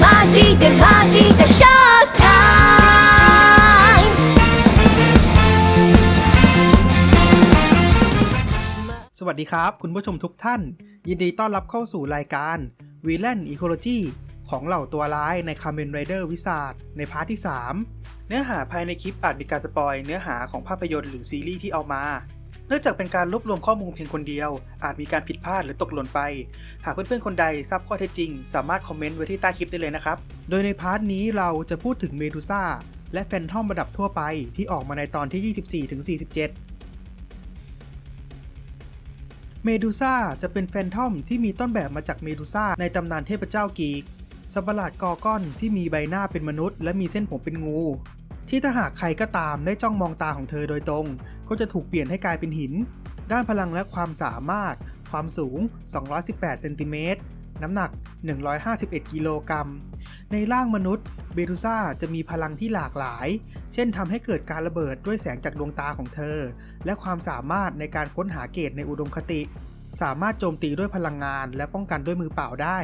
Magic Show Time สวัสดีครับ คุณผู้ชมทุกท่าน ยินดีต้อนรับเข้าสู่รายการ v ีแลนด์อีโคโลจีของเหล่าตัวร้ายในคาร์เมนเรเดอร์วิ a r d ในพาร์ทที่ 3 เนื้อหาภายในคลิปอาจมีการสปอยเนื้อหาของภาพยนตร์หรือซีรีส์ที่เอามา นื่องจากเป็นการรวบรวมข้อมูลเพียงคนเดียว อาจมีการผิดพลาดหรือตกหล่นไป หากเพื่อนๆคนใดทราบข้อเท็จจริง สามารถคอมเมนต์ไว้ที่ใต้คลิปได้เลยนะครับ โดยในพาร์ทนี้เราจะพูดถึงเมดูซ่าและแฟนทอมระดับทั่วไปที่ออกมาในตอนที่ 24-47เมดูซ่าจะเป็นแฟนทอมที่มีต้นแบบมาจากเมดูซ่าในตำนานเทพเจ้ากีกสัตว์ประหลาดกอก้อนที่มีใบหน้าเป็นมนุษย์ และมีเส้นผมเป็นงู ที่ถ้าหากใครก็ตามได้จ้องมองตาของเธอโดยตรง ก็จะถูกเปลี่ยนให้กลายเป็นหิน ด้านพลังและความสามารถ ความสูง 218 เซนติเมตร น้ำหนัก 151 กิโลกรัม ในร่างมนุษย์ เบดูซ่าจะมีพลังที่หลากหลาย เช่นทำให้เกิดการระเบิดด้วยแสงจากดวงตาของเธอ และความสามารถในการค้นหาเกตในอุดมคติ สามารถโจมตีด้วยพลังงานและป้องกันด้วยมือเปล่าได้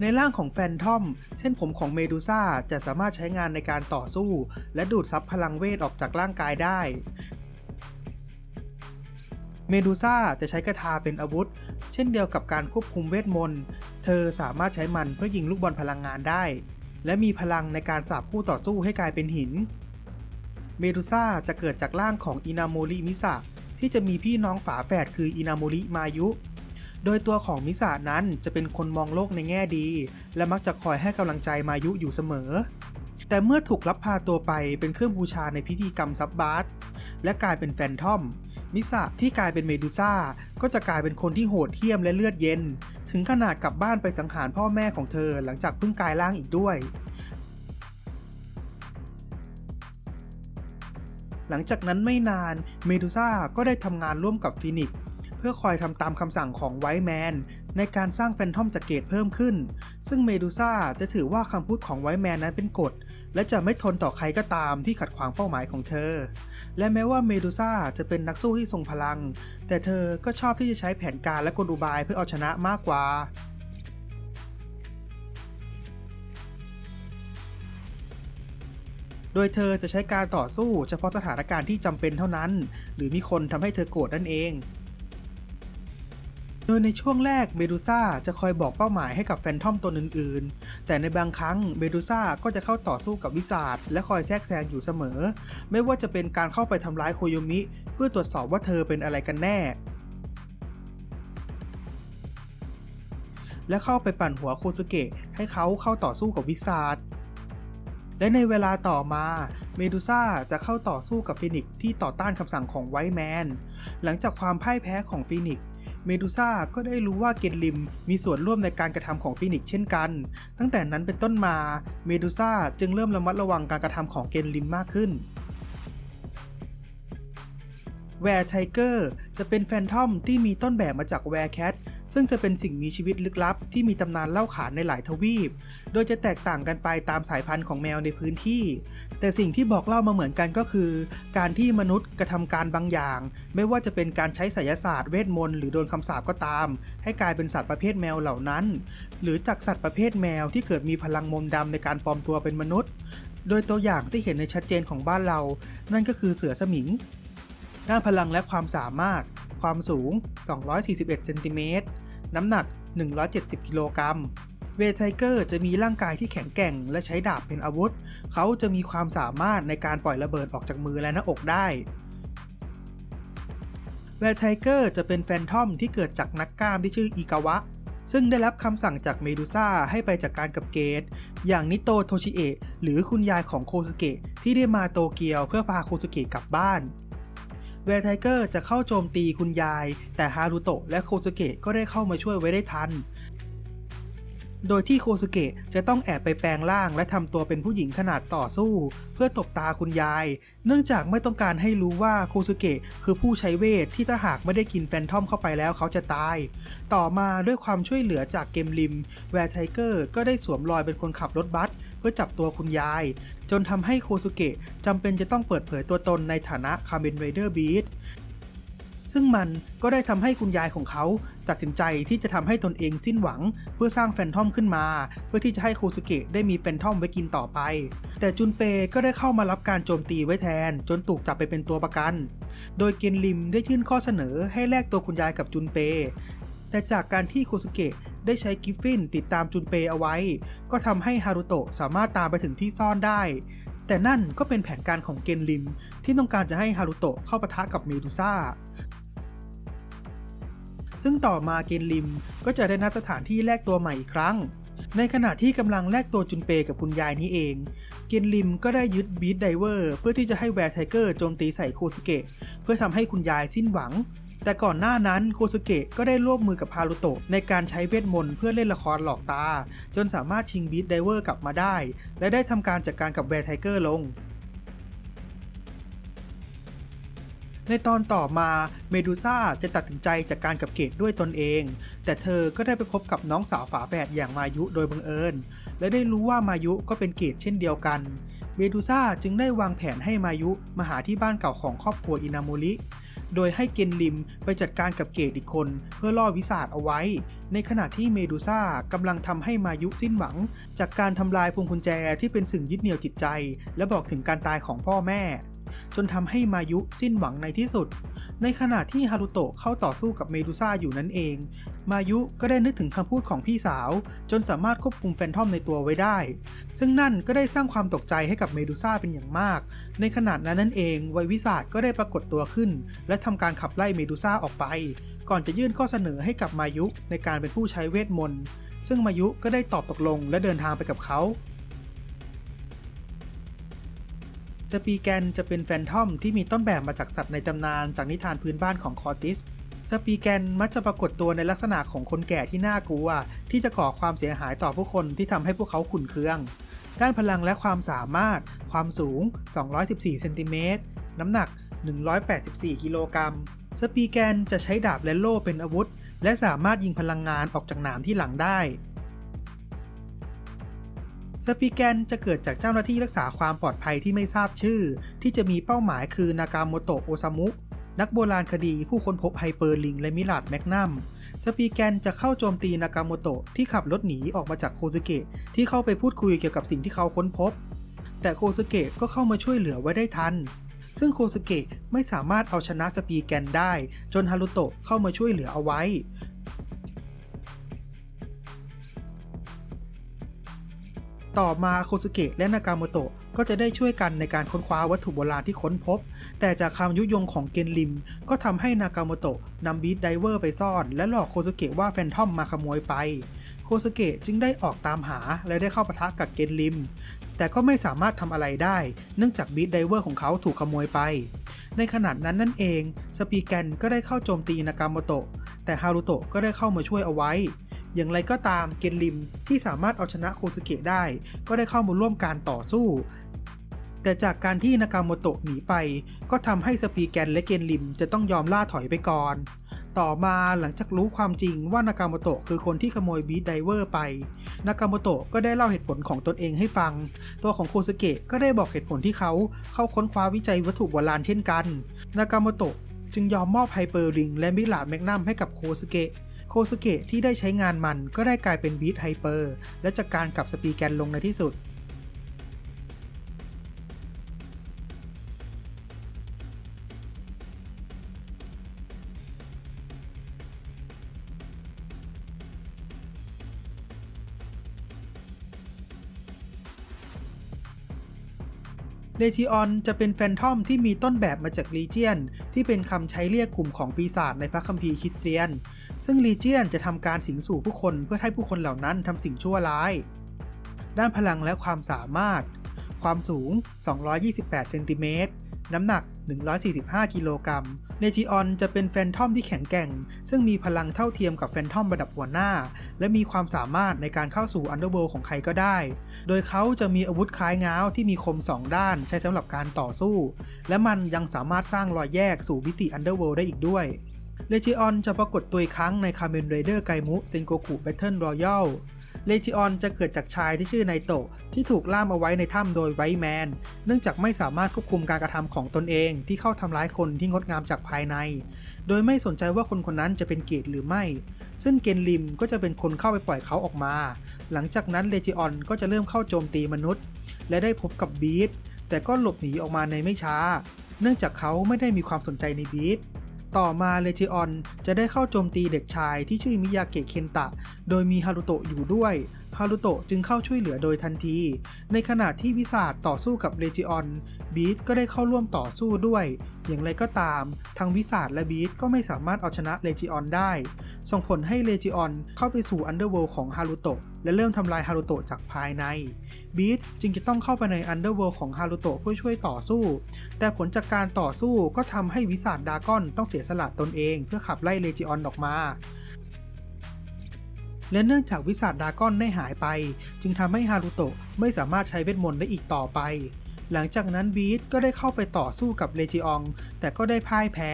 ในร่างของแฟนทอม เส้นผมของเมดูซ่าจะสามารถใช้งานในการต่อสู้ และดูดซับพลังเวทออกจากร่างกายได้ เมดูซ่าจะใช้กระทาเป็นอาวุธ เช่นเดียวกับการควบคุมเวทมนต์เธอสามารถใช้มันเพื่อยิงลูกบอลพลังงานได้ และมีพลังในการสาบคู่ต่อสู้ให้กลายเป็นหิน เมดูซ่าจะเกิดจากร่างของอินาโมริมิสะที่จะมีพี่น้องฝาแฝดคืออินาโมริมายุ โดยตัวของมิสะนั้นจะเป็นคนมองโลกในแง่ดี และมักจะคอยให้กำลังใจมายุอยู่เสมอ แต่เมื่อถูกลับพาตัวไปเป็นเครื่องบูชาในพิธีกรรมซับบาร์และกลายเป็นแฟนทอม มิสะที่กลายเป็นเมดูซ่าก็จะกลายเป็นคนที่โหดเหี้ยมและเลือดเย็น ถึงขนาดกลับบ้านไปสังหารพ่อแม่ของเธอหลังจากเพิ่งกลายร่างอีกด้วยหลังจากนั้นไม่นานเมดูซ่าก็ได้ทำงานร่วมกับฟินิกซ์ เพื่อคอยทำตามคำสั่งของไวท์แมนในการสร้างแฟนทอมจากเกตเพิ่มขึ้น ซึ่งเมดูซ่าจะถือว่าคำพูดของไวท์แมนนั้นเป็นกฎ และจะไม่ทนต่อใครก็ตามที่ขัดขวางเป้าหมายของเธอ และแม้ว่าเมดูซ่าจะเป็นนักสู้ที่ทรงพลัง แต่เธอก็ชอบที่จะใช้แผนการและกลอุบายเพื่อเอาชนะมากกว่าโดยเธอจะใช้การต่อสู้เฉพาะสถานการณ์ที่จำเป็นเท่านั้น หรือมีคนทำให้เธอโกรธนั่นเอง โดยในช่วงแรกเมดูซ่าจะคอยบอกเป้าหมายให้กับแฟนทอมตนอื่นๆ แต่ในบางครั้งเมดูซ่าก็จะเข้าต่อสู้กับวิสาดและคอยแทรกแซงอยู่เสมอ ไม่ว่าจะเป็นการเข้าไปทำร้ายโคโยมิ เพื่อตรวจสอบว่าเธอเป็นอะไรกันแน่ และเข้าไปปั่นหัวโคซุเกะให้เขาเข้าต่อสู้กับวิสาดและในเวลาต่อมา เมดูซ่าจะเข้าต่อสู้กับฟินิกซ์ที่ต่อต้านคำสั่งของไวท์แมน หลังจากความพ่ายแพ้ของฟินิกซ์ เมดูซ่าก็ได้รู้ว่าเกนลิมมีส่วนร่วมในการกระทำของฟินิกซ์เช่นกัน ตั้งแต่นั้นเป็นต้นมาเมดูซ่าจึงเริ่มระมัดระวังการกระทำของเกนลิมมากขึ้นแวร์ไทเกอร์จะเป็นแฟนทอมที่มีต้นแบบมาจากแวร์แคท ซึ่งจะเป็นสิ่งมีชีวิตลึกลับที่มีตำนานเล่าขานในหลายทวีป โดยจะแตกต่างกันไปตามสายพันธุ์ของแมวในพื้นที่ แต่สิ่งที่บอกเล่ามาเหมือนกันก็คือ การที่มนุษย์กระทำการบางอย่าง ไม่ว่าจะเป็นการใช้ไสยศาสตร์เวทมนต์หรือโดนคำสาปก็ตาม ให้กลายเป็นสัตว์ประเภทแมวเหล่านั้น หรือจากสัตว์ประเภทแมวที่เกิดมีพลังมนต์ดำในการปลอมตัวเป็นมนุษย์ โดยตัวอย่างที่เห็นในชัดเจนของบ้านเรา นั่นก็คือเสือสมิงด้านพลังและความสามารถ ความสูง 241เซนติเมตร น้ำหนัก 170 กิโลกรัม เวทไทเกอร์จะมีร่างกายที่แข็งแกร่ง และใช้ดาบเป็นอาวุธ เขาจะมีความสามารถในการปล่อยระเบิดออกจากมือและหน้าอกได้ เวทไทเกอร์จะเป็นแฟนทอมที่เกิดจากนักกล้ามที่ชื่ออีกาวะซึ่งได้รับคำสั่งจากเมดูซ่าให้ไปจัดกการกับเกต อย่างนิโตโทชิเอะหรือคุณยายของโคซุเกะที่ได้มาโตเกียวเพื่อพาโคซุเกะกลับบ้าน เวร์ไทเกอร์จะเข้าโจมตีคุณยาย แต่ฮารุโตะและโคสเกะก็ได้เข้ามาช่วยไว้ได้ทัน โดยที่โคซุเกะจะต้องแอบไปแปลงร่างและทำตัวเป็นผู้หญิงขนาดต่อสู้ เพื่อตบตาคุณยาย เนื่องจากไม่ต้องการให้รู้ว่าโคซุเกะคือผู้ใช้เวทที่ถ้าหากไม่ได้กินแฟนทอมเข้าไปแล้วเขาจะตาย ต่อมาด้วยความช่วยเหลือจากเกมริม แวร์ไทเกอร์ก็ได้สวมรอยเป็นคนขับรถบัสเพื่อจับตัวคุณยาย จนทำให้โคซุเกะจำเป็นจะต้องเปิดเผยตัวตนในฐานะคา m เ n นไรเดอร์บีท ซึ่งมันก็ได้ทำให้คุณยายของเขา ตัดสินใจที่จะทำให้ตนเองสิ้นหวัง เพื่อสร้างแฟนทอมขึ้นมา เพื่อที่จะให้โคสุเกะได้มีแฟนทอมไว้กินต่อไป แต่จุนเปก็ได้เข้ามารับการโจมตีไว้แทน จนถูกจับไปเป็นตัวประกัน โดยเกนริมได้ยื่นข้อเสนอให้แลกตัวคุณยายกับจุนเปแต่จากการที่โคสุเกะได้ใช้กิฟฟินติดตามจุนเปเอาไว้ ก็ทำให้ฮารุโตะสามารถตามไปถึงที่ซ่อนได้ แต่นั่นก็เป็นแผนการของเกนริม ที่ต้องการจะให้ฮารุโตะเข้าปะทะกับเมดูซ่า ซึ่งต่อมาเกนริมก็จะได้นัดสถานที่แลกตัวใหม่อีกครั้ง ในขณะที่กำลังแลกตัวจุนเปกับคุณยายนี้เอง เกนริมก็ได้ยึดบีทไดเวอร์เพื่อที่จะให้แวร์ไทเกอร์โจมตีใส่โคสเกะเพื่อทำให้คุณยายสิ้นหวัง แต่ก่อนหน้านั้นโคสเกะก็ได้ร่วมมือกับฮารุโตะในการใช้เวทมนต์เพื่อเล่นละครหลอกตา จนสามารถชิงบีทไดเวอร์กลับมาได้ และได้ทำการจัดการกับแวร์ไทเกอร์ลง ในตอนต่อมาเมดูซ่าจะตัดสินใจจัดกการกับเกตด้วยตนเอง แต่เธอก็ได้ไปพบกับน้องสาวฝาแฝดอย่างมายุโดยบังเอิญ และได้รู้ว่ามายุก็เป็นเกตเช่นเดียวกัน เมดูซ่าจึงได้วางแผนให้มายุมาหาที่บ้านเก่าของครอบครัวอินาโมริโดยให้เกนลิมไปจัดการกับเกตอีกคนเพื่อล่อวิสาดเอาไว้ ในขณะที่เมดูซ่ากำลังทำให้มายุสิ้นหวัง จากการทำลายพวงกุญแจที่เป็นสิ่งยึดเหนี่ยวจิตใจ และบอกถึงการตายของพ่อแม่ จนทำให้มายุสิ้นหวังในที่สุด ในขณะที่ฮารุโตะเข้าต่อสู้กับเมดูซ่าอยู่นั่นเอง มายุก็ได้นึกถึงคำพูดของพี่สาว จนสามารถควบคุมแฟนทอมในตัวไว้ได้ ซึ่งนั่นก็ได้สร้างความตกใจให้กับเมดูซ่าเป็นอย่างมาก ในขณะนั้นนั่นเองไววิสาดก็ได้ปรากฏตัวขึ้น และทำการขับไล่เมดูซ่าออกไป ก่อนจะยื่นข้อเสนอให้กับมายุในการเป็นผู้ใช้เวทมนต์ซึ่งมายุก็ได้ตอบตกลงและเดินทางไปกับเขา สปีแกนจะเป็นแฟนทอมที่มีต้นแบบมาจากสัตว์ในตำนานจากนิทานพื้นบ้านของคอร์ติสสปีแกนมักจะปรากฏตัวในลักษณะของคนแก่ที่น่ากลัว ที่จะก่อความเสียหายต่อผู้คนที่ทำให้พวกเขาขุ่นเคือง ด้านพลังและความสามารถ ความสูง 214 เซนติเมตร น้ำหนัก 184 กิโลกรัม สปีแกนจะใช้ดาบและโล่เป็นอาวุธ และสามารถยิงพลังงานออกจากหนามที่หลังได้ สปีแกนจะเกิดจากเจ้าหน้าที่รักษาความปลอดภัยที่ไม่ทราบชื่อ ที่จะมีเป้าหมายคือนากาโมโตะโอซามุ นักโบราณคดีผู้ค้นพบไฮเปอร์ลิงและมิลาดแมกนัมสปีแกนจะเข้าโจมตีนากาโมโตะที่ขับรถหนีออกมาจากโคซึเกะที่เข้าไปพูดคุยเกี่ยวกับสิ่งที่เขาค้นพบ แต่โคซึเกะก็เข้ามาช่วยเหลือไว้ได้ทัน ซึ่งโคซึเกะไม่สามารถเอาชนะสปีแกนได้ จนฮารุโตะเข้ามาช่วยเหลือเอาไว้ ต่อมาโคสุเกะและนากาโมโตะก็จะได้ช่วยกันในการค้นคว้าวัตถุโบราณที่ค้นพบ แต่จากคำยุยงของเกนริม ก็ทำให้นากาโมโตะนำบีทไดเวอร์ไปซ่อน และหลอกโคสุเกะว่าแฟนทอมมาขโมยไป โคสุเกะจึงได้ออกตามหาและได้เข้าปะทะกับเกนริม แต่ก็ไม่สามารถทำอะไรได้ เนื่องจากบีทไดเวอร์ของเขาถูกขโมยไป ในขณะนั้นนั่นเอง สปีแกนก็ได้เข้าโจมตีนากาโมโตะแต่ฮารุโตะก็ได้เข้ามาช่วยเอาไว้ อย่างไรก็ตามเกนริมที่สามารถเอาชนะโคสเกะได้ ก็ได้เข้ามาร่วมการต่อสู้ แต่จากการที่นากาโมโตะหนีไป ก็ทำให้สปีแกนและเกนริมจะต้องยอมล่าถอยไปก่อน ต่อมาหลังจากรู้ความจริงว่านากาโมโตะคือคนที่ขโมยบีทไดเวอร์ไป นากาโมโตะก็ได้เล่าเหตุผลของตนเองให้ฟัง ตัวของโคสเกะก็ได้บอกเหตุผลที่เขาเข้าค้นคว้าวิจัยวัตถุโบราณเช่นกัน นากาโมโตะจึงยอมมอบไฮเปอร์ริงและมิลาดแมกนัมให้กับโคสเกะ โคสเกะที่ได้ใช้งานมันก็ได้กลายเป็นบีทไฮเปอร์และจัดการกับสปีแกนลงในที่สุด เลจิออนจะเป็นแฟนทอมที่มีต้นแบบมาจากลีเจียน ที่เป็นคำใช้เรียกกลุ่มของปีศาจในพระคัมภีร์คริสเตียน ซึ่งลีเจียนจะทำการสิงสู่ผู้คนเพื่อให้ผู้คนเหล่านั้นทำสิ่งชั่วร้าย ด้านพลังและความสามารถ ความสูง 228 เซนติเมตร น้ำหนัก 145 กิโลกรัมเลจิออนจะเป็นแฟนทอมที่แข็งแกร่ง ซึ่งมีพลังเท่าเทียมกับแฟนทอมระดับหัวหน้า และมีความสามารถในการเข้าสู่อันเดอร์เวิลด์ของใครก็ได้ โดยเขาจะมีอาวุธคล้ายง้าวที่มีคม 2 ด้านใช้สำหรับการต่อสู้ และมันยังสามารถสร้างรอยแยกสู่มิติอันเดอร์เวิลด์ได้อีกด้วยเลจิออนจะปรากฏตัวอีกครั้งในคาเมนไรเดอร์ไกมุเซนโกคุแบทเทิลรอยัล เลจิออนจะเกิดจากชายที่ชื่อไนโตะที่ถูกล่ามเอาไว้ในถ้ำโดยไวแมน เนื่องจากไม่สามารถควบคุมการกระทำของตนเองที่เข้าทำร้ายคนที่งดงามจากภายใน โดยไม่สนใจว่าคนคนนั้นจะเป็นเกตหรือไม่ ซึ่งเกนลิมก็จะเป็นคนเข้าไปปล่อยเขาออกมา หลังจากนั้นเลจิออนก็จะเริ่มเข้าโจมตีมนุษย์ และได้พบกับบีทแต่ก็หลบหนีออกมาในไม่ช้า เนื่องจากเขาไม่ได้มีความสนใจในบีท ต่อมาเลจิออนจะได้เข้าโจมตีเด็กชายที่ชื่อมิยาเกะเคนตะ โดยมีฮารุโตะอยู่ด้วย ฮารุโตะจึงเข้าช่วยเหลือโดยทันที ในขณะที่วิสาดต่อสู้กับเลจิออน บีทก็ได้เข้าร่วมต่อสู้ด้วย อย่างไรก็ตามทั้งวิสาดและบีทก็ไม่สามารถเอาชนะเลจิออนได้ ส่งผลให้เลจิออนเข้าไปสู่อันเดอร์เวิลด์ของฮารุโตะและเริ่มทำลายฮารุโตะจากภายใน บีทจึงจะต้องเข้าไปในอันเดอร์เวิลด์ของฮารุโตะเพื่อช่วยต่อสู้ แต่ผลจากการต่อสู้ก็ทำให้วิสาดดากอนต้องเสียสละตนเอง เพื่อขับไล่เลจิออนออกมา และเนื่องจากวิสาดดากอนได้หายไป จึงทำให้ฮารุโตะไม่สามารถใช้เวทมนต์ได้อีกต่อไปหลังจากนั้นบีทก็ได้เข้าไปต่อสู้กับเลจิอง แต่ก็ได้พ่ายแพ้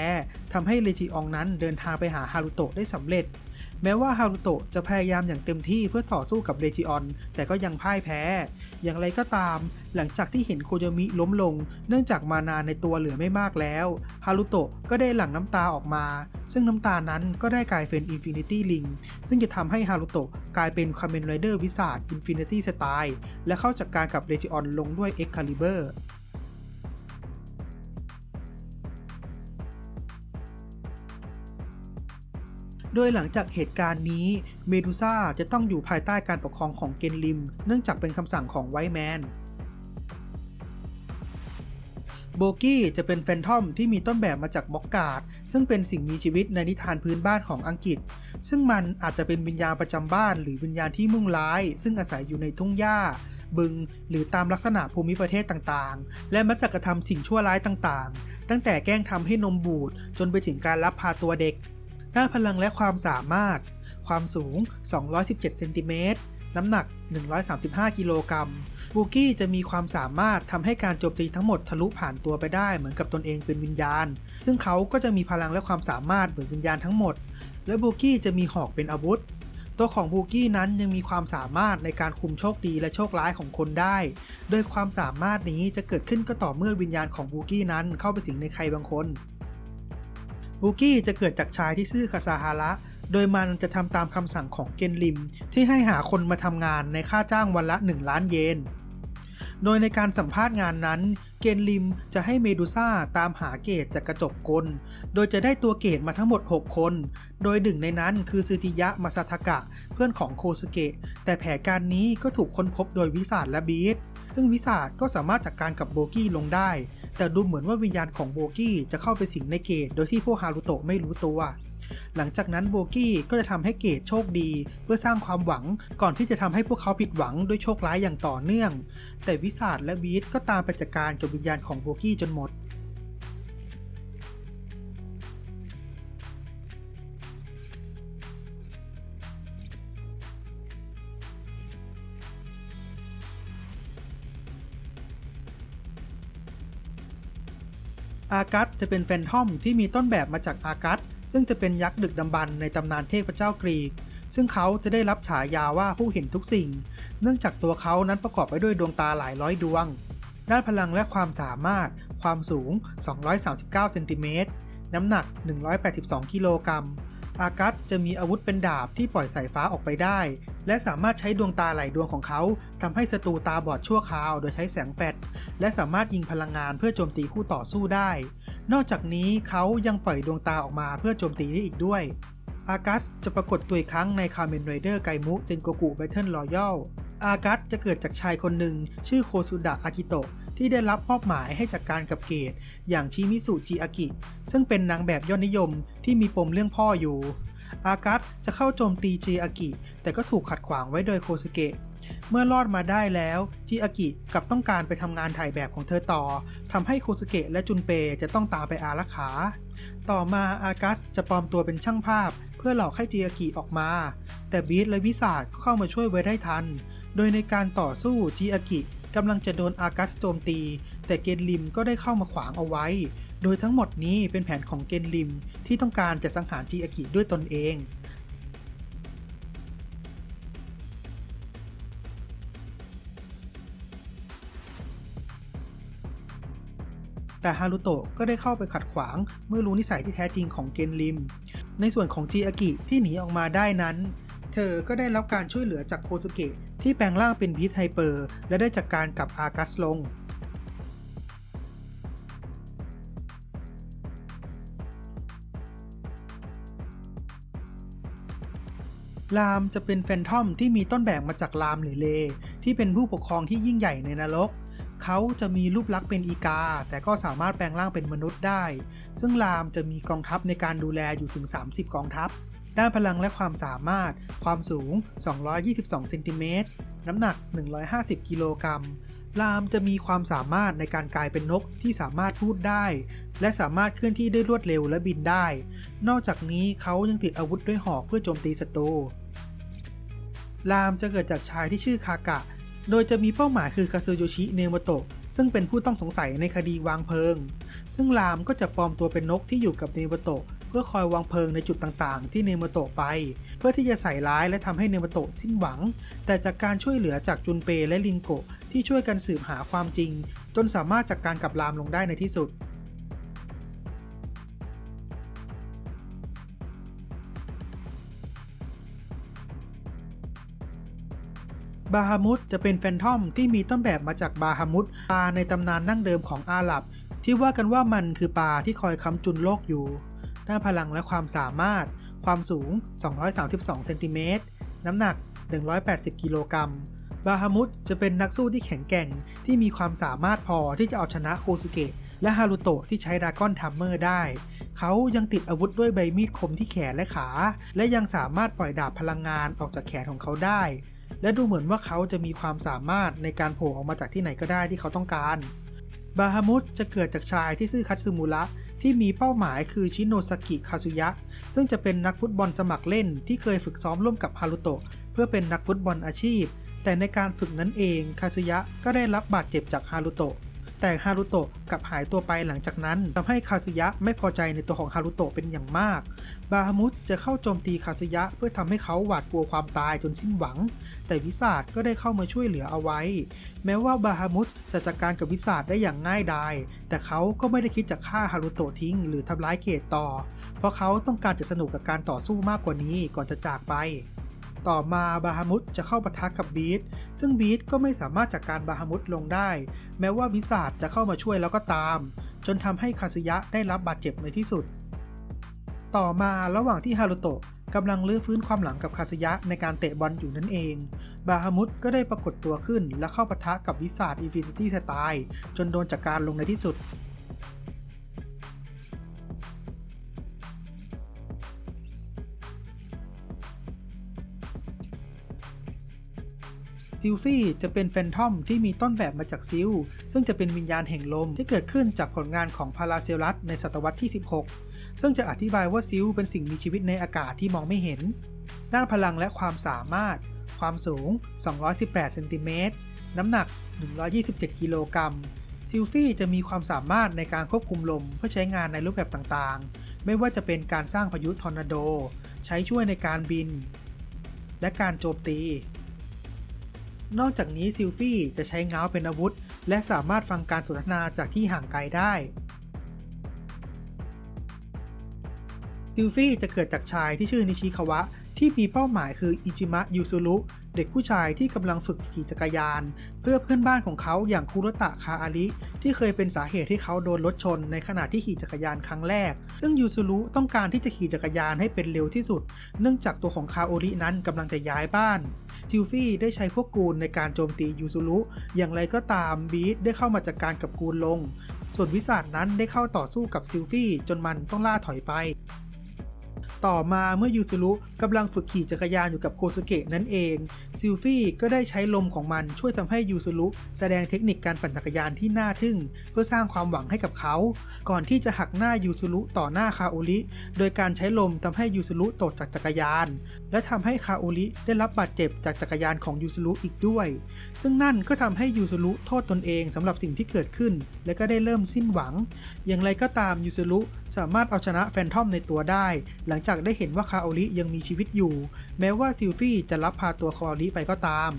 ทำให้เลจิอองนั้นเดินทางไปหาฮารุโตะได้สำเร็จ แม้ว่าฮารุโตะจะพยายามอย่างเต็มที่เพื่อต่อสู้กับเลจิออน แต่ก็ยังพ่ายแพ้ อย่างไรก็ตาม หลังจากที่เห็นโคโยมิล้มลง เนื่องจากมานาในตัวเหลือไม่มากแล้วฮารุโตะก็ได้หลั่งน้ำตาออกมา ซึ่งน้ำตานั้นก็ได้กลายเป็นอินฟินิตี้ลิงซึ่งจะทำให้ฮารุโตะกลายเป็นคาเมนไรเดอร์วิสาดอินฟินิตี้สไตล์และเข้าจัดการกับเลจิออนลงด้วยเอ็กคาลิเบอร์ โดยหลังจากเหตุการณ์นี้เมดูซ่าจะต้องอยู่ภายใต้การปกครองของเกนลิม เนื่องจากเป็นคำสั่งของไวท์แมนโบกี้จะเป็นแฟนทอมที่มีต้นแบบมาจากบ็อกการ์ดซึ่งเป็นสิ่งมีชีวิตในนิทานพื้นบ้านของอังกฤษ ซึ่งมันอาจจะเป็นวิญญาณประจำบ้านหรือวิญญาณที่มุ่งร้าย ซึ่งอาศัยอยู่ในทุ่งหญ้า บึง หรือตามลักษณะภูมิประเทศต่างๆ และมักจะกระทำสิ่งชั่วร้ายต่างๆ ตั้งแต่แกล้งทำให้นมบูดจนไปถึงการลักพาตัวเด็ก ด้านพลังและความสามารถ ความสูง 217 เซนติเมตร น้ำหนัก 135 กิโลกรัม บูกี้จะมีความสามารถทำให้การโจมตีทั้งหมดทะลุผ่านตัวไปได้เหมือนกับตนเองเป็นวิญญาณ ซึ่งเขาก็จะมีพลังและความสามารถเหมือนวิญญาณทั้งหมด และบูกี้จะมีหอกเป็นอาวุธตัวของบูกี้นั้นยังมีความสามารถในการคุมโชคดีและโชคร้ายของคนได้ โดยความสามารถนี้จะเกิดขึ้นก็ต่อเมื่อวิญญาณของบูกี้นั้นเข้าไปสิงในใครบางคน บูกี้จะเกิดจากชายที่ชื่อคาซาฮาระโดยมันจะทำตามคำสั่งของเกนลิม ที่ให้หาคนมาทำงานในค่าจ้างวันละ 1 ล้านเยน โดยในการสัมภาษณ์งานนั้น เกนลิมจะให้เมดูซ่าตามหาเกตจากกระจกกล โดยจะได้ตัวเกตมาทั้งหมด 6 คน โดยหนึ่งในนั้นคือซูจิยะมาซาทากะเพื่อนของโคสเกะ แต่แผนการนี้ก็ถูกค้นพบโดยวิสาดและบีท ซึ่งวิสาดก็สามารถจัดกการกับโบกี้ลงได้ แต่ดูเหมือนว่าวิญญาณของโบกี้จะเข้าไปสิงในเกตโดยที่พวกฮารุโตะไม่รู้ตัว หลังจากนั้นโบกี้ก็จะทำให้เกตโชคดี เพื่อสร้างความหวังก่อนที่จะทำให้พวกเขาผิดหวังด้วยโชคร้ายอย่างต่อเนื่อง แต่วิสาดและบีทก็ตามไปจัดการกับวิญญาณของโบกี้จนหมด อากัสจะเป็นแฟนทอมที่มีต้นแบบมาจากอากัสซึ่งจะเป็นยักษ์ดึกดำบรรในตำนานเทพเจ้ากรีก ซึ่งเขาจะได้รับฉายาว่าผู้เห็นทุกสิ่ง เนื่องจากตัวเขานั้นประกอบไปด้วยดวงตาหลายร้อยดวง ด้านพลังและความสามารถ ความสูง 239 เซนติเมตร น้ำหนัก 182 กิโลกรัม อากัสจะมีอาวุธเป็นดาบที่ปล่อยสายฟ้าออกไปได้ และสามารถใช้ดวงตาหลายดวงของเขาทำให้ศัตรูตาบอดชั่วคราว โดยใช้แสงแฟลชและสามารถยิงพลังงานเพื่อโจมตีคู่ต่อสู้ได้ นอกจากนี้เขายังปล่อยดวงตาออกมาเพื่อโจมตีได้อีกด้วย อากัสจะปรากฏตัวอีกครั้งในคาเมนไรเดอร์ไกมุเซนโกกุแบทเทิลรอยัลอากัสจะเกิดจากชายคนหนึ่งชื่อโคซุดะอากิโตะ ที่ได้รับมอบหมายให้จัดกการกับเกตอย่างชิมิสุจิอากิ ซึ่งเป็นนางแบบยอดนิยมที่มีปมเรื่องพ่ออยู่ อากัสจะเข้าโจมตีจิอากิ แต่ก็ถูกขัดขวางไว้โดยโคสุเกะเมื่อรอดมาได้แล้วจิอากิกับต้องการไปทำงานถ่ายแบบของเธอต่อทำให้โคสุเกะและจุนเปจะต้องตามไปอารักขา ต่อมาอากัสจะปลอมตัวเป็นช่างภาพ เพื่อหลอกให้จิอากิออกมา แต่บีทและวิสาดก็เข้ามาช่วยไว้ได้ทัน โดยในการต่อสู้จิอากิ กำลังจะโดนอากัสโจมตี แต่เกนลิมก็ได้เข้ามาขวางเอาไว้ โดยทั้งหมดนี้เป็นแผนของเกนลิมที่ต้องการจะสังหารจีอากิด้วยตนเองแต่ฮารุโตะก็ได้เข้าไปขัดขวางเมื่อรู้นิสัยที่แท้จริงของเกนริม ในส่วนของจีอากิที่หนีออกมาได้นั้น เธอก็ได้รับการช่วยเหลือจากโคสเกะ ที่แปลงร่างเป็นพีชไฮเปอร์ และได้จัดการกับอากัสลงลามจะเป็นแฟนทอมที่มีต้นแบบมาจากลามหรือเล ที่เป็นผู้ปกครองที่ยิ่งใหญ่ในนรกเขาจะมีรูปลักษณ์เป็นอีกา แต่ก็สามารถแปลงร่างเป็นมนุษย์ได้ ซึ่งลามจะมีกองทัพในการดูแลอยู่ถึง 30 กองทัพ ด้านพลังและความสามารถ ความสูง 222เซนติเมตร น้ำหนัก 150 กิโลกรัม ลามจะมีความสามารถในการกลายเป็นนกที่สามารถพูดได้ และสามารถเคลื่อนที่ได้รวดเร็วและบินได้ นอกจากนี้เขายังติดอาวุธด้วยหอกเพื่อโจมตีศัตรู ลามจะเกิดจากชายที่ชื่อคากะ โดยจะมีเป้าหมายคือคาซึโยชิ เนโมโตะซึ่งเป็นผู้ต้องสงสัยในคดีวางเพลิง ซึ่งลามก็จะปลอมตัวเป็นนกที่อยู่กับเนโมโตะ พื่อคอยวางเพลิงในจุดต่างๆ ที่เนมโตะไป เพื่อที่จะใส่ร้ายและทำให้เนมโตะสิ้นหวัง แต่จากการช่วยเหลือจากจุนเปและลินโกะที่ช่วยกันสืบหาความจริง จนสามารถจัดกการกับลามลงได้ในที่สุดบาฮามุดจะเป็นแฟนทอมที่มีต้นแบบมาจากบาฮามุดปลาในตำนานนั่งเดิมของอาหรับ ที่ว่ากันว่ามันคือปลาที่คอยค้ำจุนโลกอยู่ ด้านพลังและความสามารถ ความสูง 232 เซนติเมตร น้ำหนัก 180 กิโลกรัม บาฮามุดจะเป็นนักสู้ที่แข็งแกร่งที่มีความสามารถพอที่จะเอาชนะโคสุเกะและฮารุโตะที่ใช้ดรากอนทัมเมอร์ได้ เขายังติดอาวุธด้วยใบมีดคมที่แขนและขา และยังสามารถปล่อยดาบพลังงานออกจากแขนของเขาได้ และดูเหมือนว่าเขาจะมีความสามารถในการโผล่ออกมาจากที่ไหนก็ได้ที่เขาต้องการ บาฮามุดจะเกิดจากชายที่ชื่อคัตสึมุระที่มีเป้าหมายคือชิโนซากิคาซุยะ ซึ่งจะเป็นนักฟุตบอลสมัครเล่นที่เคยฝึกซ้อมร่วมกับฮารุโตะเพื่อเป็นนักฟุตบอลอาชีพ แต่ในการฝึกนั้นเองคาซุยะก็ได้รับบาดเจ็บจากฮารุโตะ แต่ฮารุโตะกลับหายตัวไปหลังจากนั้นทำให้คาซุยะไม่พอใจในตัวของฮารุโตะเป็นอย่างมาก บาฮามุดจะเข้าโจมตีคาซุยะเพื่อทำให้เขาหวาดกลัวความตายจนสิ้นหวัง แต่วิสาดก็ได้เข้ามาช่วยเหลือเอาไว้ แม้ว่าบาฮามุดจะจัดการกับวิสาดได้อย่างง่ายดาย แต่เขาก็ไม่ได้คิดจะฆ่าฮารุโตะทิ้ง หรือทำร้ายเกตต่อ เพราะเขาต้องการจะสนุกกับการต่อสู้มากกว่านี้ก่อนจะจากไป ต่อมาบาฮามุดจะเข้าปะทะกับบีทซึ่งบีทก็ไม่สามารถจัดกการบาฮามุดลงได้ แม้ว่าวิสาดจะเข้ามาช่วยแล้วก็ตาม จนทำให้คาซึยะได้รับบาดเจ็บในที่สุด ต่อมาระหว่างที่ฮารุโตะกำลังลื้อฟื้นความหลังกับคาซึยะในการเตะบอลอยู่นั่นเอง บาฮามุดก็ได้ปรากฏตัวขึ้นและเข้าปะทะกับวิสาดอินฟินิตี้สไตล์จนโดนจัดกการลงในที่สุด ซิลฟี่จะเป็นแฟนทอมที่มีต้นแบบมาจากซิล ซึ่งจะเป็นวิญญาณแห่งลมที่เกิดขึ้นจากผลงานของพาราเซลัสในศตวรรษที่ 16 ซึ่งจะอธิบายว่าซิลเป็นสิ่งมีชีวิตในอากาศที่มองไม่เห็น ด้านพลังและความสามารถ ความสูง 218 เซนติเมตร น้ำหนัก 127 กิโลกรัมซิลฟี่จะมีความสามารถในการควบคุมลมเพื่อใช้งานในรูปแบบต่างๆ ไม่ว่าจะเป็นการสร้างพายุทอร์นาโด ใช้ช่วยในการบิน และการโจมตี นอกจากนี้ซิลฟี่จะใช้ง้าวเป็นอาวุธ และสามารถฟังการสนทนาจากที่ห่างไกลได้ซิลฟี่จะเกิดจากชายที่ชื่อนิชิคาวะ ที่มีเป้าหมายคืออิจิมะยูซุรุ เด็กผู้ชายที่กำลังฝึกขี่จักรยาน เพื่อเพื่อนบ้านของเขาอย่างคุโรตะคาอาริที่เคยเป็นสาเหตุที่เขาโดนรถชนในขณะที่ขี่จักรยานครั้งแรก ซึ่งยูซุรุต้องการที่จะขี่จักรยานให้เป็นเร็วที่สุด เนื่องจากตัวของคาโอรินั้นกำลังจะย้ายบ้านทิลฟี่ได้ใช้พวกกูลในการโจมตียูซุรุอย่างไรก็ตามบีทได้เข้ามาจัดการกับกูลลง ส่วนวิสาดนั้นได้เข้าต่อสู้กับซิลฟี่จนมันต้องล่าถอยไป ต่อมาเมื่อยูซุรุกำลังฝึกขี่จักรยานอยู่กับโคสุเกะนั่นเอง ซิลฟี่ก็ได้ใช้ลมของมันช่วยทำให้ยูซุรุแสดงเทคนิคการปั่นจักรยานที่น่าทึ่ง เพื่อสร้างความหวังให้กับเขา ก่อนที่จะหักหน้ายูซุรุต่อหน้าคาโอริโดยการใช้ลมทำให้ยูซุรุตกจากจักรยาน และทำให้คาโอริได้รับบาดเจ็บจากจักรยานของยูซุรุอีกด้วย ซึ่งนั่นก็ทำให้ยูซุรุโทษตนเองสำหรับสิ่งที่เกิดขึ้น และก็ได้เริ่มสิ้นหวัง อย่างไรก็ตามยูซุรุสามารถเอาชนะแฟนทอมในตัวได้ หลังจากได้เห็นว่าคาโอริยังมีชีวิตอยู่ แม้ว่าซิลฟี่จะรับพาตัวคาโอริไปก็ตาม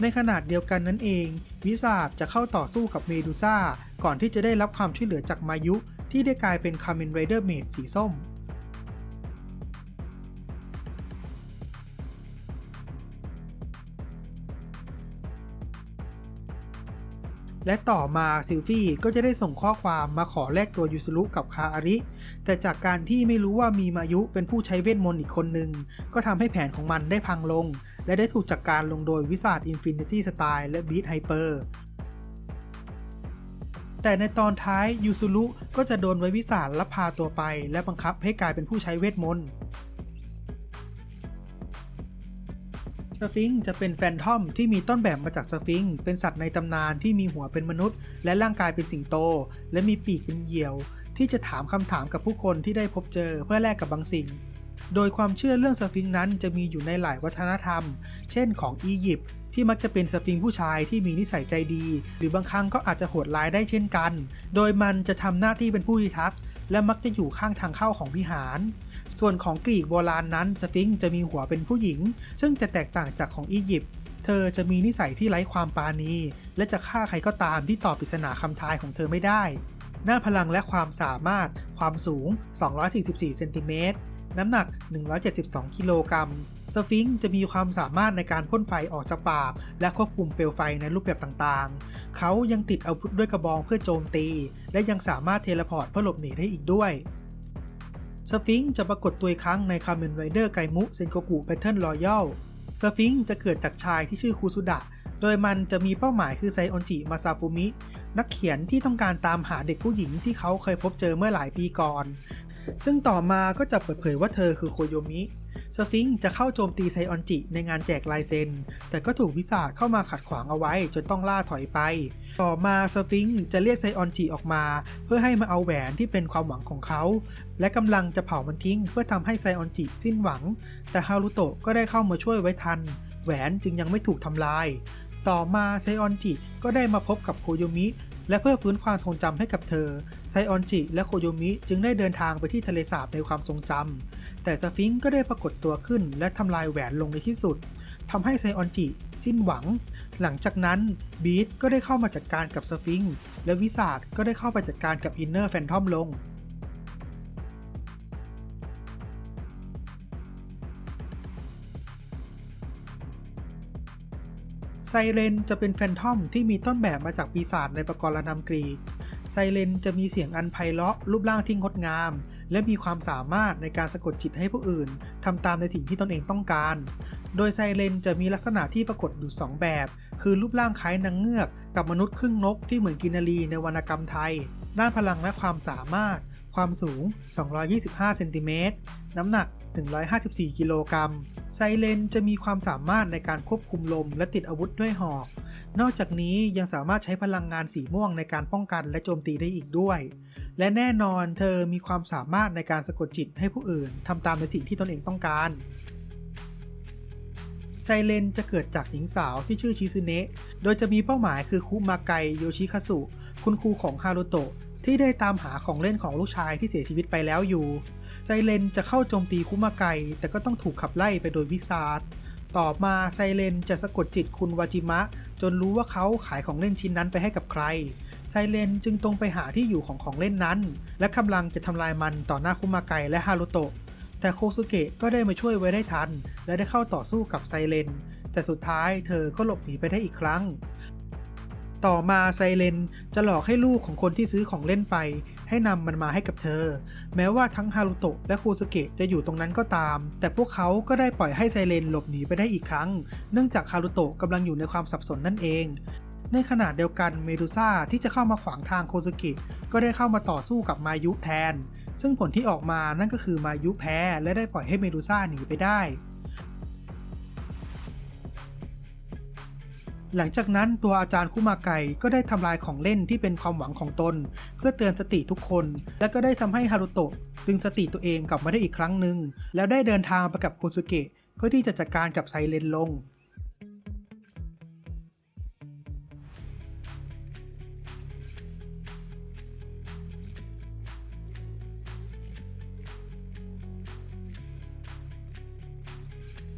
ในขนาดเดียวกันนั่นเอง วิสาดจะเข้าต่อสู้กับเมดูซ่าก่อนที่จะได้รับความช่วยเหลือจากมายุที่ได้กลายเป็นคา m เมนไรเดอร์เมดสีส้ม และต่อมาซิลฟี่ก็จะได้ส่งข้อความมาขอแลกตัวยูซุรุกับคาอาริ แต่จากการที่ไม่รู้ว่ามีมายุเป็นผู้ใช้เวทมนต์อีกคนหนึ่ง ก็ทำให้แผนของมันได้พังลง และได้ถูกจัดกการลงโดยวิสาดอินฟินิตี้สไตล์และบีทไฮเปอร์แต่ในตอนท้ายยูซุรุก็จะโดนไว้วิสาดลับพาตัวไป และบังคับให้กลายเป็นผู้ใช้เวทมนต์ สฟิงค์จะเป็นแฟนทอมที่มีต้นแบบมาจากสฟิงค์เป็นสัตว์ในตำนานที่มีหัวเป็นมนุษย์ และร่างกายเป็นสิงโต และมีปีกเป็นเหยี่ยว ที่จะถามคำถามกับผู้คนที่ได้พบเจอเพื่อแลกกับบางสิ่ง โดยความเชื่อเรื่องสฟิงค์นั้นจะมีอยู่ในหลายวัฒนธรรม เช่นของอียิปต์ที่มักจะเป็นสฟิงค์ผู้ชายที่มีนิสัยใจดี หรือบางครั้งก็อาจจะโหดร้ายได้เช่นกัน โดยมันจะทำหน้าที่เป็นผู้พิทักษ์ และมักจะอยู่ข้างทางเข้าของวิหาร ส่วนของกรีกโบราณนั้นสฟิงค์จะมีหัวเป็นผู้หญิง ซึ่งจะแตกต่างจากของอียิปต์ เธอจะมีนิสัยที่ไร้ความปราณี และจะฆ่าใครก็ตามที่ตอบปริศนาคำทายของเธอไม่ได้ด้าพลังและความสามารถ ความสูง 244 เซนติเมตร น้ำหนัก 172 กิโลกรัมสฟิงค์จะมีความสามารถในการพ่นไฟออกจากปาก และควบคุมเปลวไฟในรูปแบบต่างๆ เขายังติดอาวุธด้วยกระบองเพื่อโจมตี และยังสามารถเทเลพอร์ตเพื่อหลบหนีได้อีกด้วยสฟิงค์จะปรากฏตัวอีกครั้งในคา m เมนไรเดอร์ไกมุเซนโกกุแพทเทิร์นรอยัลสฟิงค์จะเกิดจากชายที่ชื่อคูซุดะ โดยมันจะมีเป้าหมายคือไซออนจิมาซาฟุมิ นักเขียนที่ต้องการตามหาเด็กผู้หญิงที่เขาเคยพบเจอเมื่อหลายปีก่อน ซึ่งต่อมาก็จะเปิดเผยว่าเธอคือโคโยมิ สฟิงค์จะเข้าโจมตีไซออนจิในงานแจกลายเซ็น แต่ก็ถูกวิสาดเข้ามาขัดขวางเอาไว้จนต้องล่าถอยไป ต่อมาสฟิงค์จะเรียกไซออนจิออกมา เพื่อให้มาเอาแหวนที่เป็นความหวังของเขา และกำลังจะเผามันทิ้ง เพื่อทำให้ไซออนจิสิ้นหวัง แต่ฮารุโตะก็ได้เข้ามาช่วยไว้ทันแหวนจึงยังไม่ถูกทำลาย ต่อมาไซออนจิก็ได้มาพบกับโคโยมิ และเพื่อฟื้นความทรงจำให้กับเธอ ไซออนจิและโคโยมิจึงได้เดินทางไปที่ทะเลสาบในความทรงจำแต่สฟิงค์ก็ได้ปรากฏตัวขึ้น และทำลายแหวนลงในที่สุดทำให้ไซออนจิสิ้นหวัง หลังจากนั้นบีทก็ได้เข้ามาจัดการกับสฟิงค์และวิสาดก็ได้เข้าไปจัดการกับอินเนอร์แฟนทอมลง ไซเรนจะเป็นแฟนทอมที่มีต้นแบบมาจากปีศาจในประกรณำกรีก ไซเรนจะมีเสียงอันไพเราะ รูปร่างที่งดงาม และมีความสามารถในการสะกดจิตให้ผู้อื่นทำตามในสิ่งที่ตนเองต้องการ โดยไซเรนจะมีลักษณะที่ปรากฏอยู่ 2 แบบ คือรูปร่างคล้ายนางเงือก กับมนุษย์ครึ่งนกที่เหมือนกินารีในวรรณกรรมไทย ด้านพลังและความสามารถ ความสูง 225 เซนติเมตร น้ำหนัก 154 กิโลกรัม ไซเลนจะมีความสามารถในการควบคุมลมและติดอาวุธด้วยหอก นอกจากนี้ยังสามารถใช้พลังงานสีม่วงในการป้องกันและโจมตีได้อีกด้วย และแน่นอนเธอมีความสามารถในการสะกดจิตให้ผู้อื่นทำตามในสิ่งที่ตนเองต้องการไซเลนจะเกิดจากหญิงสาวที่ชื่อชิซึเนะ โดยจะมีเป้าหมายคือคุมาไกโยชิคาสุ คุณครูของฮารุโตะ ที่ได้ตามหาของเล่นของลูกชายที่เสียชีวิตไปแล้วอยู่ไซเลนจะเข้าโจมตีคุมาไกแต่ก็ต้องถูกขับไล่ไปโดยวิซาร์ดต่อมาไซเลนจะสะกดจิตคุณวาจิมะ จนรู้ว่าเขาขายของเล่นชิ้นนั้นไปให้กับใคร ไซเลนจึงตรงไปหาที่อยู่ของของเล่นนั้น และกำลังจะทำลายมันต่อหน้าคุมาไกและฮารุโตะ แต่โคซุเกะก็ได้มาช่วยไว้ได้ทัน และได้เข้าต่อสู้กับไซเลน แต่สุดท้ายเธอก็หลบหนีไปได้อีกครั้ง ต่อมาไซเลนจะหลอกให้ลูกของคนที่ซื้อของเล่นไป ให้นำมันมาให้กับเธอ แม้ว่าทั้งฮารุโตะและโคซุเกะจะอยู่ตรงนั้นก็ตาม แต่พวกเขาก็ได้ปล่อยให้ไซเลนหลบหนีไปได้อีกครั้ง เนื่องจากฮารุโตะกำลังอยู่ในความสับสนนั่นเอง ในขณะเดียวกันเมดูซ่าที่จะเข้ามาขวางทางโคซุเกะก็ได้เข้ามาต่อสู้กับมายุแทน ซึ่งผลที่ออกมานั่นก็คือมายุแพ้และได้ปล่อยให้เมดูซ่าหนีไปได้ หลังจากนั้นตัวอาจารย์คุมาไกก็ได้ทำลายของเล่นที่เป็นความหวังของตน เพื่อเตือนสติทุกคน และก็ได้ทำให้ฮารุโตะดึงสติตัวเองกลับมาได้อีกครั้งหนึ่งแล้วได้เดินทางไปกับโคสุเกะเพื่อที่จะจัดการกับไซเลนลง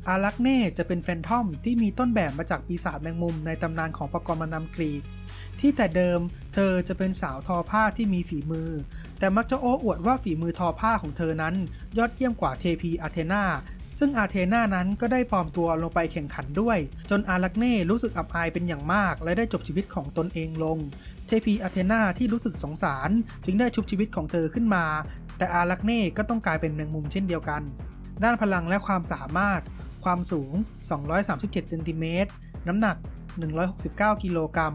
อารักเน่จะเป็นแฟนทอมที่มีต้นแบบมาจากปีศาจแมงมุมในตำนานของปกรณ์มานำกรีก ที่แต่เดิมเธอจะเป็นสาวทอผ้าที่มีฝีมือ แต่มักจะโอ้อวดว่าฝีมือทอผ้าของเธอนั้น ยอดเยี่ยมกว่าเทพีอาเทนาซึ่งอาเทนานั้นก็ได้ปลอมตัวลงไปแข่งขันด้วย จนอารักเน่รู้สึกอับอายเป็นอย่างมาก และได้จบชีวิตของตนเองลง เทพีอาเทนาที่รู้สึกสงสาร จึงได้ชุบชีวิตของเธอขึ้นมา แต่อารักเน่ก็ต้องกลายเป็นแมงมุมเช่นเดียวกัน ด้านพลังและความสามารถ ความสูง 237 เซนติเมตร น้ำหนัก 169 กิโลกรัม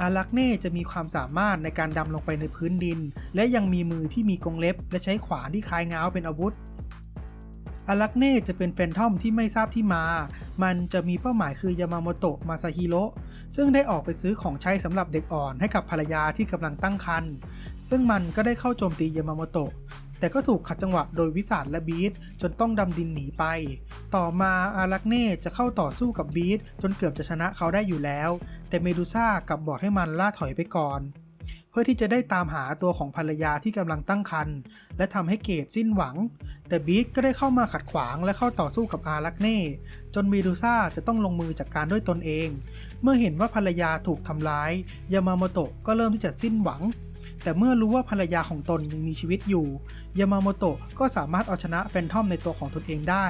อารักเน่จะมีความสามารถในการดำลงไปในพื้นดิน และยังมีมือที่มีกรงเล็บ และใช้ขวานที่คล้ายง้าวเป็นอาวุธ อารักเน่จะเป็นแฟนทอมที่ไม่ทราบที่มา มันจะมีเป้าหมายคือยามาโมโตะ มาซาฮิโระซึ่งได้ออกไปซื้อของใช้สำหรับเด็กอ่อนให้กับภรรยาที่กำลังตั้งครรภ์ ซึ่งมันก็ได้เข้าโจมตียามาโมโตะ แต่ก็ถูกขัดจังหวะโดยวิสาดและบีทจนต้องดำดินหนีไป ต่อมาอารักเน่จะเข้าต่อสู้กับบีทจนเกือบจะชนะเขาได้อยู่แล้ว แต่เมดูซ่ากลับบอกให้มันล่าถอยไปก่อน เพื่อที่จะได้ตามหาตัวของภรรยาที่กำลังตั้งครรภ์และทำให้เกตสิ้นหวัง แต่บีทก็ได้เข้ามาขัดขวางและเข้าต่อสู้กับอารักเน่ จนเมดูซ่าจะต้องลงมือจัดกการด้วยตนเอง เมื่อเห็นว่าภรรยาถูกทำร้าย ยามาโมโตะก็เริ่มที่จะสิ้นหวัง แต่เมื่อรู้ว่าภรรยาของตนยังมีชีวิตอยู่ ยามาโมโตะก็สามารถเอาชนะแฟนทอมในตัวของตนเองได้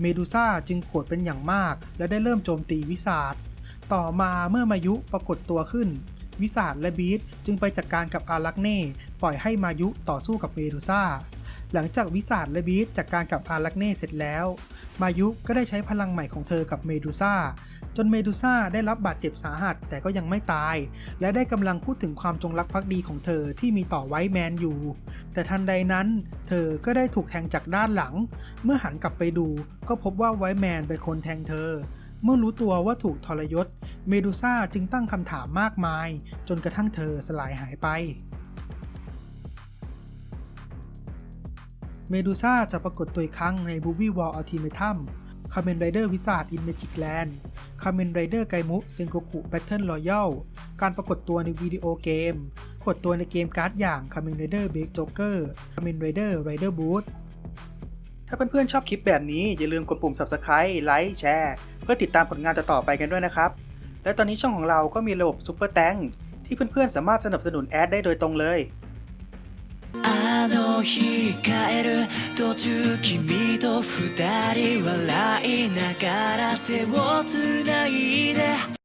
เมดูซ่าจึงโกรธเป็นอย่างมาก และได้เริ่มโจมตีวิสาดต่อมาเมื่อมายุปรากฏตัวขึ้น วิสาดและบีทจึงไปจัดการกับอารักเน่ปล่อยให้มายุต่อสู้กับเมดูซ่าหลังจากวิสาดและบีทจัดการกับอารักเน่เสร็จแล้ว มายุก็ได้ใช้พลังใหม่ของเธอกับเมดูซ่า จนเมดูซ่าได้รับบาดเจ็บสาหัสแต่ก็ยังไม่ตาย และได้กำลังพูดถึงความจงรักภักดีของเธอที่มีต่อไวท์แมนอยู่ แต่ทันใดนั้น เธอก็ได้ถูกแทงจากด้านหลัง เมื่อหันกลับไปดู ก็พบว่าไวท์แมนเป็นคนแทงเธอ เมื่อรู้ตัวว่าถูกทรยศ เมดูซ่าจึงตั้งคำถามมากมาย จนกระทั่งเธอสลายหายไป เมดูซ่าจะปรากฏตัวอีกครั้งในบูบี้วอลอัลติเมทัมคาเมนไรเดอร์วิสาดอินเมจิกแลนด์คาเมนไรเดอร์ไกมุเซนโกคุแบทเทิลรอยัลการปรากฏตัวในวิดีโอเกมกฏตัวในเกมการ์ดอย่างคาเมนไรเดอร์เบรกโจ๊กเกอร์คาเมนไรเดอร์ไรเดอร์บูธถ้าเพื่อนๆชอบคลิปแบบนี้ อย่าลืมกดปุ่ม Subscribe ไลค์แชร์เพื่อติดตามผลงานต่อๆไปกันด้วยนะครับ และตอนนี้ช่องของเราก็มีระบบซุปเปอร์แตงที่เพื่อนๆสามารถสนับสนุนแอดได้โดยตรงเลย あの日帰る途中君と二人笑いながら手を繋いで